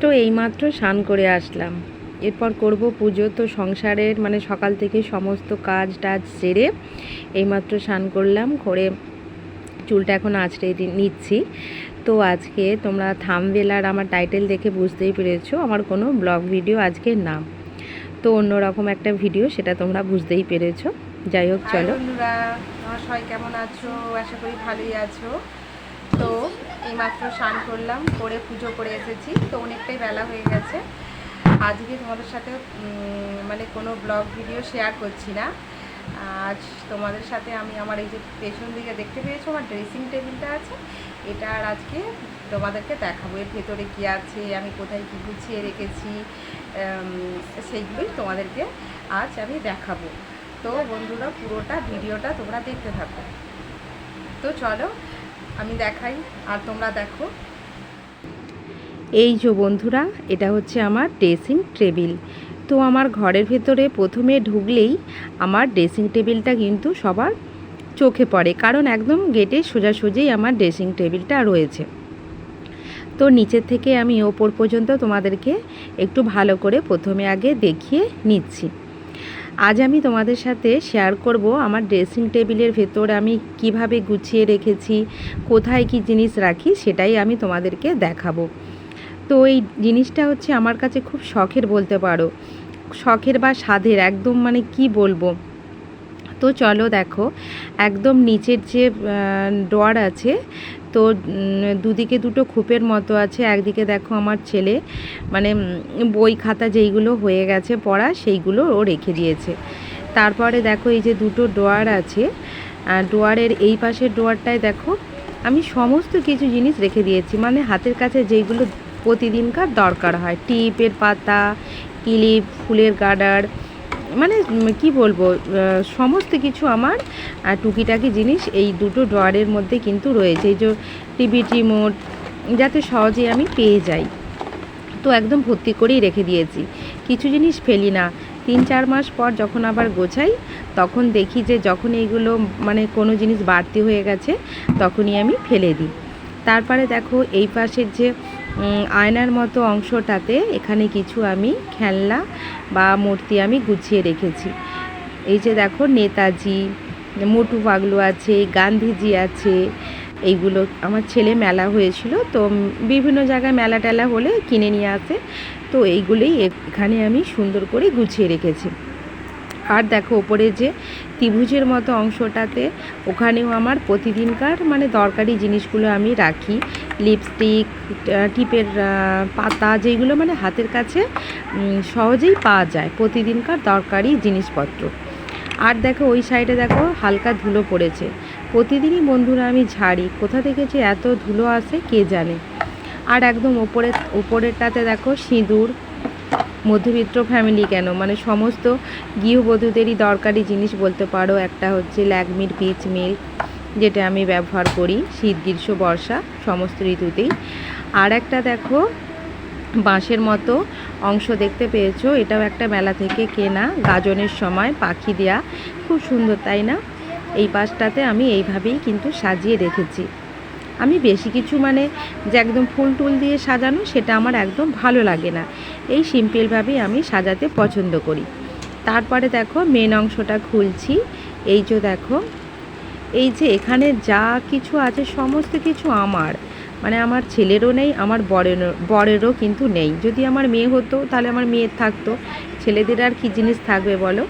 তো এইমাত্র স্নান করে আসলাম। এরপর করব পুজো। তো সংসারের মানে সকাল থেকে সমস্ত কাজ টাজ সেরে এইমাত্র স্নান করলাম। করে চুলটা এখন আঁচড়ে নিচ্ছি। তো আজকে তোমরা থামবেল আর আমার টাইটেল দেখে বুঝতেই পেরেছ। আমার কোনো ব্লগ ভিডিও আজকে নাম তো অন্যরকম একটা ভিডিও সেটা তোমরা বুঝতেই পেরেছ। যাই হোক চলো। বন্ধুরা সবাই কেমন আছো? আশা করি ভালোই আছো। তো এইমাত্র স্নান করলাম, করে পুজো করে এসেছি। তো অনেকটাই বেলা হয়ে গেছে। আজকে তোমাদের সাথে মানে কোনো ব্লগ ভিডিও শেয়ার করছি না। আজ তোমাদের সাথে আমি আমার এই যে পেছন দিকে দেখতে পেয়েছ, আমার ড্রেসিং টেবিলটা আছে। এটা আর আজকে তোমাদেরকে দেখাবো। এর ভেতরে কী আছে, আমি কোথায় কী গুছিয়ে রেখেছি সেইগুলোই তোমাদেরকে আজ আমি দেখাবো। তো বন্ধুরা, পুরোটা ভিডিওটা তোমরা দেখতে থাকো। তো চলো আমি দেখাই আর তোমরা দেখো। এই যে বন্ধুরা, এটা হচ্ছে আমার ড্রেসিং টেবিল তো আমার ঘরের ভেতরে প্রথমে ঢুকলেই আমার ড্রেসিং টেবিলটা কিন্তু সবার চোখে পড়ে, কারণ একদম গেটে সোজাসুজিই আমার ড্রেসিং টেবিলটা রয়েছে। তো নিচের থেকে আমি ওপর পর্যন্ত তোমাদেরকে একটু ভালো করে প্রথমে আগে দেখিয়ে নিচ্ছি। আজ আমি তোমাদের সাথে শেয়ার করব আমার ড্রেসিং টেবিলের ভেতর আমি কীভাবে গুছিয়ে রেখেছি, কোথায় কি জিনিস রাখি সেটাই আমি তোমাদেরকে দেখাবো। তো এই জিনিসটা হচ্ছে আমার কাছে খুব শখের বলতে পারো। শখের বা স্বাদের, একদম মানে কি বলব? তো চলো দেখো, একদম নিচের যে ডোয়ার আছে, তো দুদিকে দুটো খোপের মতো আছে, একদিকে দেখো আমার ছেলে মানে বই খাতা যেইগুলো হয়ে গেছে পড়া, সেইগুলো ও রেখে দিয়েছে। তারপরে দেখো এই যে দুটো ডোয়ার আছে ডোয়ারের এই পাশের ডোয়ারটায় দেখো, আমি সমস্ত কিছু জিনিস রেখে দিয়েছি মানে হাতের কাছে যেইগুলো প্রতিদিনকার দরকার হয়, টিপের পাতা, ক্লিপ, ফুলের গার্ডার মানে কি বলব সমস্ত কিছু আমার টুকিটাকি জিনিস এই দুটো ড্রয়ারের মধ্যে কিন্তু রয়েছে। এই যে টিভি রিমোট যাতে সহজে আমি পেয়ে যাই। তো একদম ভর্তি করেই রেখে দিয়েছি। কিছু জিনিস ফেলি না। তিন চার মাস পর যখন আবার গোছাই, তখন দেখি যে যখন এইগুলো মানে কোনো জিনিস বাড়তি হয়ে গেছে, তখনই আমি ফেলে দিই। তারপরে দেখো, এই পাশের যে আয়নার মতো অংশটাতে এখানে কিছু আমি খেলনা বা মূর্তি আমি গুছিয়ে রেখেছি। এই যে দেখো, নেতাজি, মোটু পাগলু আছে, গান্ধীজি আছে, এইগুলো আমার ছেলে মেলা হয়েছিল। তো বিভিন্ন জায়গায় মেলা টেলা হলে কিনে নিয়ে আসে। তো এইগুলোই এখানে আমি সুন্দর করে গুছিয়ে রেখেছি। আর দেখো ওপরে যে ত্রিভুজের মতো অংশটাতে ওখানেও আমার প্রতিদিনকার মানে দরকারি জিনিসগুলো আমি রাখি। লিপস্টিক টিপের পাতা যেগুলো মানে হাতের কাছে সহজেই পাওয়া যায় প্রতিদিনকার দরকারি জিনিসপত্র। আর দেখো ওই সাইডে দেখো হালকা ধুলো পড়েছে। প্রতিদিনই বন্ধুরা আমি ঝাড়ি, কোথা থেকে যে এত ধুলো আসে কে জানে? আর একদম ওপরে, ওপরেরটাতে দেখো সিঁদুর মধ্যবিত্ত ফ্যামিলি কেন? মানে সমস্ত গৃহবধূদেরই দরকারি জিনিস বলতে পারো। একটা হচ্ছে ল্যাকমির পিচ মিল্ক, যেটা আমি ব্যবহার করি, শীত, গ্রীষ্ম, বর্ষা, সমস্ত ঋতুতেই। আর একটা দেখো, বাঁশের মতো অংশ দেখতে পেয়েছ? এটাও একটা মেলা থেকে কেনা, গাজনের সময় পাখি দেয়া। খুব সুন্দর, তাই না? এই পাশটাতে আমি এইভাবেই কিন্তু সাজিয়ে রেখেছি। আমি বেশি কিছু মানে যে একদম ফুল টুল দিয়ে সাজানো সেটা আমার একদম ভালো লাগে না। এই সিম্পলভাবেই আমি সাজাতে পছন্দ করি। তারপরে দেখো মেন অংশটা খুলছি। এই যে দেখো, এই যে এখানে যা কিছু আছে সমস্ত কিছু আমার। মানে আমার ছেলেরও নেই, আমার বরেরও বরেরও কিন্তু নেই। যদি আমার মেয়ে হতো তাহলে আমার মেয়ের থাকতো। ছেলেদের আর কি জিনিস থাকবে বলো?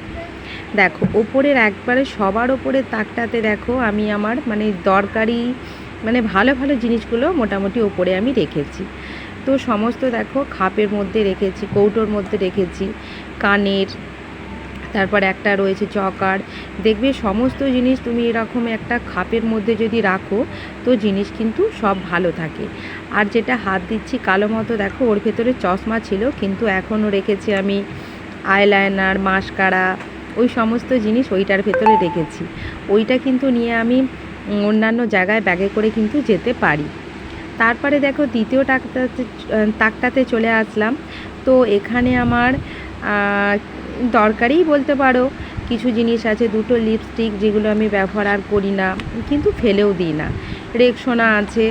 দেখো, ওপরের একবারে সবার ওপরে তাকটাতে দেখো আমি আমার মানে দরকারি মানে ভালো ভালো জিনিসগুলো মোটামুটি ওপরে আমি রেখেছি। তো সমস্ত দেখো খাপের মধ্যে রেখেছি, কৌটোর মধ্যে রেখেছি, কানের, তারপর একটা রয়েছে চকার। দেখবে সমস্ত জিনিস তুমি এরকম একটা খাপের মধ্যে যদি রাখো, তো জিনিস কিন্তু সব ভালো থাকে। আর যেটা হাত দিচ্ছি, কালো মতো দেখো, ওর ভেতরে চশমা ছিল, কিন্তু এখনও রেখেছি আমি আইলাইনার, মাস্কারা, ওই সমস্ত জিনিস ওইটার ভেতরে রেখেছি। ওইটা কিন্তু নিয়ে আমি অন্যান্য জায়গায় ব্যাগে করে কিন্তু যেতে পারি। তারপরে দেখো দ্বিতীয় টাকটাতে তাকটাতে চলে আসলাম। তো এখানে আমার দরকারিই বলতে পারো, কিছু জিনিস আছে, দুটো লিপস্টিক যেগুলো আমি ব্যবহার আর করি না, কিন্তু ফেলেও দিই না। রেকসোনা আছে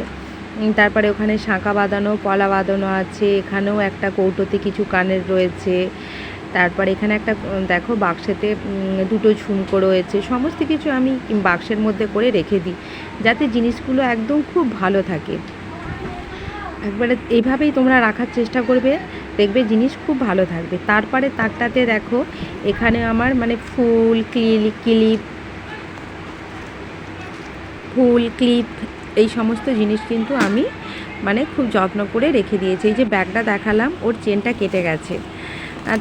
তারপরে ওখানে শাঁখা বাঁধানো, পলা বাঁধানো আছে, এখানেও একটা কৌটোতে কিছু কানের রয়েছে তারপরে এখানে একটা দেখো বাক্সেতে দুটো ঝুমকো রয়েছে, সমস্ত কিছু আমি বাক্সের মধ্যে করে রেখে দিই, যাতে জিনিসগুলো একদম খুব ভালো থাকে। একবারে এইভাবেই তোমরা রাখার চেষ্টা করবে, দেখবে জিনিস খুব ভালো থাকবে। তারপরে তাকটাতে দেখো, এখানে আমার মানে ফুল ক্লিপ ক্লিপ, ফুল, ক্লিপ, এই সমস্ত জিনিস কিন্তু আমি মানে খুব যত্ন করে রেখে দিয়েছি। এই যে ব্যাগটা দেখালাম, ওর চেনটা কেটে গেছে।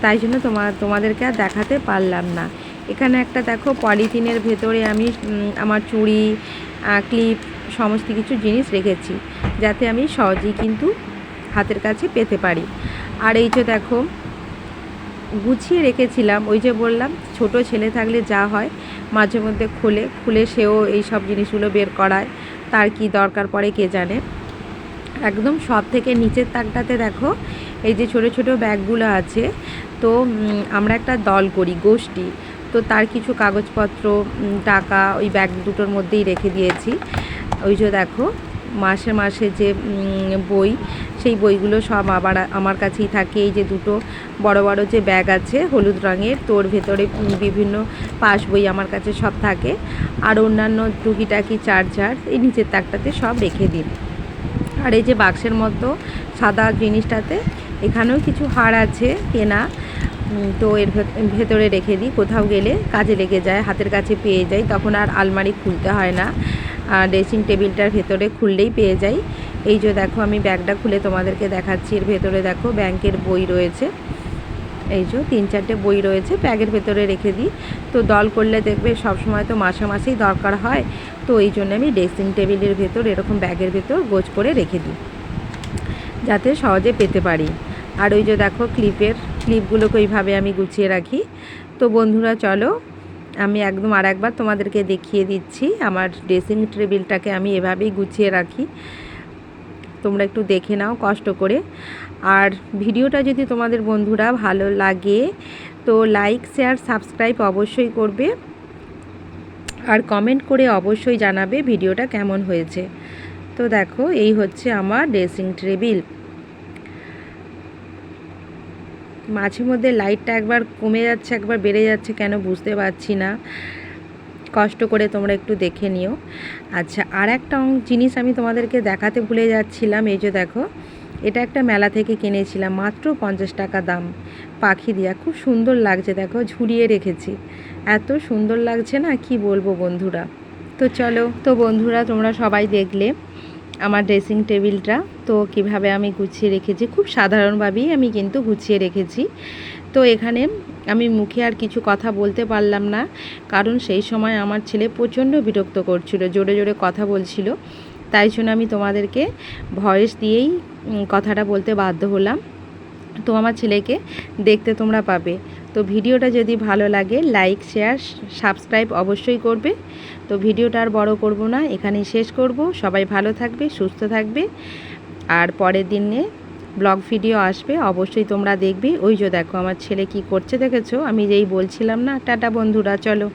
তাই জন্য তোমার, তোমাদেরকে আর দেখাতে পারলাম না। এখানে একটা দেখো পলিথিনের ভেতরে আমি আমার চুড়ি ক্লিপ, সমস্ত কিছু জিনিস রেখেছি, যাতে আমি সহজেই কিন্তু হাতের কাছে পেতে পারি। আর এই যে দেখো, গুছিয়ে রেখেছিলাম, ওই যে বললাম, ছোট ছেলে থাকলে যা হয়, মাঝে মধ্যে খুলে খুলে সেও এই সব জিনিসগুলো বের করায়, তার কি দরকার পড়ে কে জানে। একদম সব থেকে নিচের তাকটাতে দেখো এই যে ছোট ছোট ব্যাগগুলো আছে, তো আমরা একটা দল করি, গোষ্ঠী। তো তার কিছু কাগজপত্র টাকা ওই ব্যাগ দুটোর মধ্যেই রেখে দিয়েছি। ওই যে দেখো, মাসে মাসে যে বই, সেই বইগুলো সব আবার আমার কাছেই থাকে। এই যে দুটো বড় বড় যে ব্যাগ আছে, হলুদ রঙের, তোর ভেতরে বিভিন্ন পাস বই আমার কাছে সব থাকে। আর অন্যান্য টুকিটাকি চার্জার এই নিচের তাকটাতে সব রেখে দিই। আর এই যে বাক্সের মতো সাদা জিনিসটাতে এখানেও কিছু হার আছে, কেনা। তো এর ভেত- ভেতরে রেখে দিই। কোথাও গেলে কাজে লেগে যায়, হাতের কাছে পেয়ে যাই। তখন আর আলমারি খুলতে হয় না। আর ড্রেসিং টেবিলটার ভেতরে খুললেই পেয়ে যাই। এই যে দেখো, আমি ব্যাগটা খুলে তোমাদেরকে দেখাচ্ছি। এর ভেতরে দেখো, ব্যাংকের বই রয়েছে। এই যে তিন চারটে বই রয়েছে, ব্যাগের ভেতরে রেখে দিই। তো দল করলে দেখবে সব সময় তো মাসে মাসেই দরকার হয়। তো এই জন্য আমি ড্রেসিং টেবিলের ভেতর, এরকম ব্যাগের ভেতর গোছ করে রেখে দিই। যাতে সহজে পেতে পারি। আর ওই যে দেখো ক্লিপের ক্লিপগুলোকে ওইভাবে আমি গুছিয়ে রাখি। তো বন্ধুরা, চলো, আমি একদম আর একবার তোমাদেরকে দেখিয়ে দিচ্ছি। আমার ড্রেসিং টেবিলটাকে আমি এভাবেই গুছিয়ে রাখি। তোমরা একটু দেখে নাও, কষ্ট করে। আর ভিডিওটা যদি তোমাদের বন্ধুরা ভালো লাগে, তো লাইক শেয়ার সাবস্ক্রাইব অবশ্যই করবে। আর কমেন্ট করে অবশ্যই জানাবে ভিডিওটা কেমন হয়েছে। তো দেখো, এই হচ্ছে আমার ড্রেসিং টেবিল মাঝে মধ্যে লাইটটা একবার কমে যাচ্ছে, একবার বেড়ে যাচ্ছে কেন বুঝতে পারছি না। কষ্ট করে তোমরা একটু দেখে নিও। আচ্ছা আর একটা জিনিস আমি তোমাদেরকে দেখাতে ভুলে যাচ্ছিলাম, এই যে দেখো, এটা একটা মেলা থেকে কিনেছিলাম, মাত্র পঞ্চাশ টাকা দাম। পাখি দিয়া, খুব সুন্দর লাগছে দেখো, ঝুলিয়ে রেখেছি। এত সুন্দর লাগছে না, কি বলব বন্ধুরা? তো চলো, তো বন্ধুরা, তোমরা সবাই দেখলে। আমার ড্রেসিং টেবিলটা। তো কীভাবে আমি গুছিয়ে রেখেছি? খুব সাধারণভাবেই আমি কিন্তু গুছিয়ে রেখেছি। তো এখানে আমি মুখে আর কিছু কথা বলতে পারলাম না। কারণ সেই সময় আমার ছেলে প্রচণ্ড বিরক্ত করছিল, জোরে জোরে কথা বলছিল। তাই জন্য আমি তোমাদেরকে ভয়েস দিয়েই কথাটা বলতে বাধ্য হলাম। তো আমার ছেলেকে দেখতে তোমরা পাবে। তো ভিডিওটা যদি ভালো লাগে লাইক শেয়ার সাবস্ক্রাইব অবশ্যই করবে। তো ভিডিওটা আর বড় করব না, এখানেই শেষ করব। সবাই ভালো থাকবে, সুস্থ থাকবে। আর পরের দিনে ব্লগ ভিডিও আসবে, অবশ্যই তোমরা দেখবে। ওই যে দেখো আমার ছেলে কি করছে, দেখেছ? আমি যেই বলছিলাম না, টাটা বন্ধুরা, চলো।